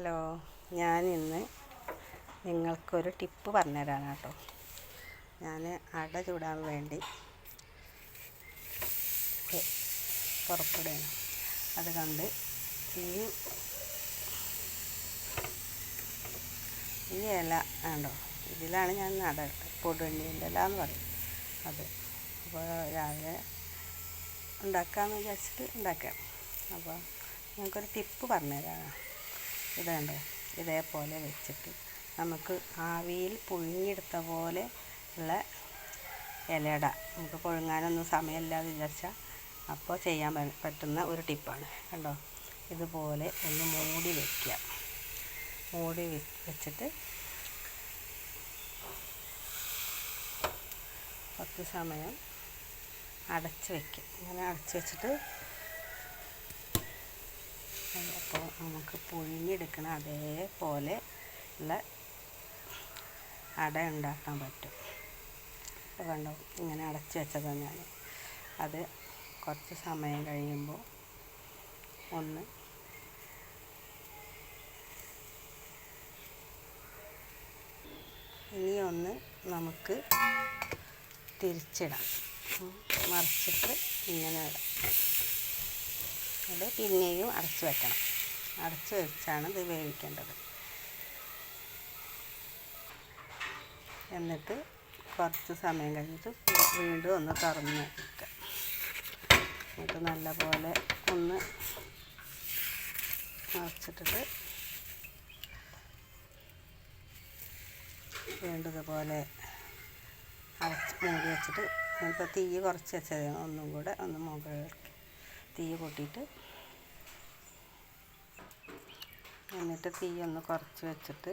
Hello ഞാൻ ഇന്ന് നിങ്ങൾക്കൊരു ടിപ്പ് പറഞ്ഞു പറഞ്ഞുതരാണ് കേട്ടോ ഞാൻ അട ചൂടാൻ വേണ്ടി പുറപ്പെടുകയാണ്. അതുകൊണ്ട് ഈ ഈ ഇല ഉണ്ടോ ഇതിലാണ് ഞാൻ നട ഇട്ടത്. ഇല എന്ന് പറയും. അത് അപ്പോൾ രാവിലെ ഉണ്ടാക്കാമെന്ന് വിചാരിച്ചിട്ട് ഉണ്ടാക്കാം അപ്പോൾ ഞങ്ങൾക്കൊരു ടിപ്പ് പറഞ്ഞുതരാം ഇത് കണ്ടോ ഇതേപോലെ വെച്ചിട്ട് നമുക്ക് ആവിയിൽ പുഴുങ്ങിയെടുത്ത പോലെ ഉള്ള ഇലയട. നമുക്ക് പുഴുങ്ങാനൊന്നും സമയമില്ലാതെ വിചാരിച്ചാൽ അപ്പോൾ ചെയ്യാൻ പറ്റുന്ന ഒരു ടിപ്പാണ്. കണ്ടോ? ഇതുപോലെ ഒന്ന് മൂടി വയ്ക്കുക മൂടി വെച്ചിട്ട് കുറച്ച് സമയം അടച്ച് വയ്ക്കും ഇങ്ങനെ അടച്ച് വെച്ചിട്ട് പുഴുങ്ങിയെടുക്കണ അതേപോലെ ഉള്ള അട ഉണ്ടാക്കാൻ പറ്റും. അപ്പോൾ കണ്ടോ ഇങ്ങനെ അടച്ചു വെച്ചതാണ് ഞാൻ അത് കുറച്ച് സമയം കഴിയുമ്പോൾ ഒന്ന് ഇനി ഒന്ന് നമുക്ക് തിരിച്ചിടാം. മറിച്ചിട്ട് ഇങ്ങനെ ഇടാം. അത് പിന്നെയും അടച്ചു വെക്കണം. അടച്ചു വെച്ചാണ് ഇത് വേവിക്കേണ്ടത്. എന്നിട്ട് കുറച്ച് സമയം കഴിഞ്ഞിട്ട് വീണ്ടും ഒന്ന് തുറന്ന് വെക്കുക എന്നിട്ട് നല്ലപോലെ ഒന്ന് മറിച്ചിട്ടിട്ട് വേണ്ടതുപോലെ അരച്ച് മൂടി വെച്ചിട്ട് ഇപ്പോൾ തീ കുറച്ച് വെച്ചത് ഒന്നും കൂടെ ഒന്ന് മുകളിൽ തീ കൂട്ടിയിട്ട് എന്നിട്ട് തീ ഒന്ന് കുറച്ച് വെച്ചിട്ട്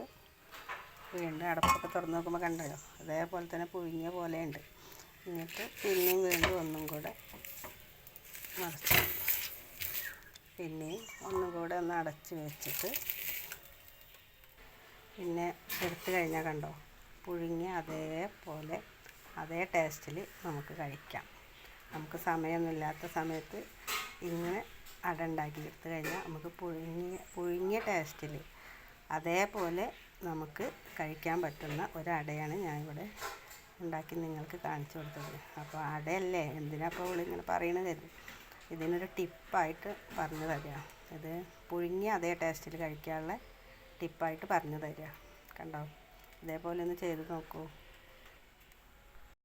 വീണ്ടും അടപ്പൊക്കെ തുറന്ന് നോക്കുമ്പോൾ കണ്ടല്ലോ? അതേപോലെ തന്നെ പുഴുങ്ങിയ പോലെയുണ്ട്. എന്നിട്ട് പിന്നെയും വീണ്ടും ഒന്നും കൂടെ മറിച്ച് പിന്നെയും ഒന്നും കൂടെ ഒന്ന് അടച്ച് വെച്ചിട്ട് പിന്നെ എടുത്ത് കഴിഞ്ഞാൽ കണ്ടോ? പുഴുങ്ങി അതേപോലെ അതേ ടേസ്റ്റിൽ നമുക്ക് കഴിക്കാം. നമുക്ക് സമയമൊന്നുമില്ലാത്ത സമയത്ത് ഇങ്ങനെ അട ഉണ്ടാക്കി എടുത്തു കഴിഞ്ഞാൽ നമുക്ക് പുഴുങ്ങിയ പുഴുങ്ങിയ ടേസ്റ്റിൽ അതേപോലെ നമുക്ക് കഴിക്കാൻ പറ്റുന്ന ഒരു അടയാണ് ഞാനിവിടെ ഉണ്ടാക്കി നിങ്ങൾക്ക് കാണിച്ചു കൊടുത്തത്. അപ്പോൾ അടയല്ലേ? എന്തിനാപ്പോൾ ഇങ്ങനെ ഇവളിങ്ങനെ പറയണത്? ഇതിനൊരു ടിപ്പായിട്ട് പറഞ്ഞു തരിക ഇത് പുഴുങ്ങിയ അതേ ടേസ്റ്റിൽ കഴിക്കാനുള്ള ടിപ്പായിട്ട് പറഞ്ഞു തരിക കണ്ടോ? ഇതേപോലെ ഒന്ന് ചെയ്ത് നോക്കൂ.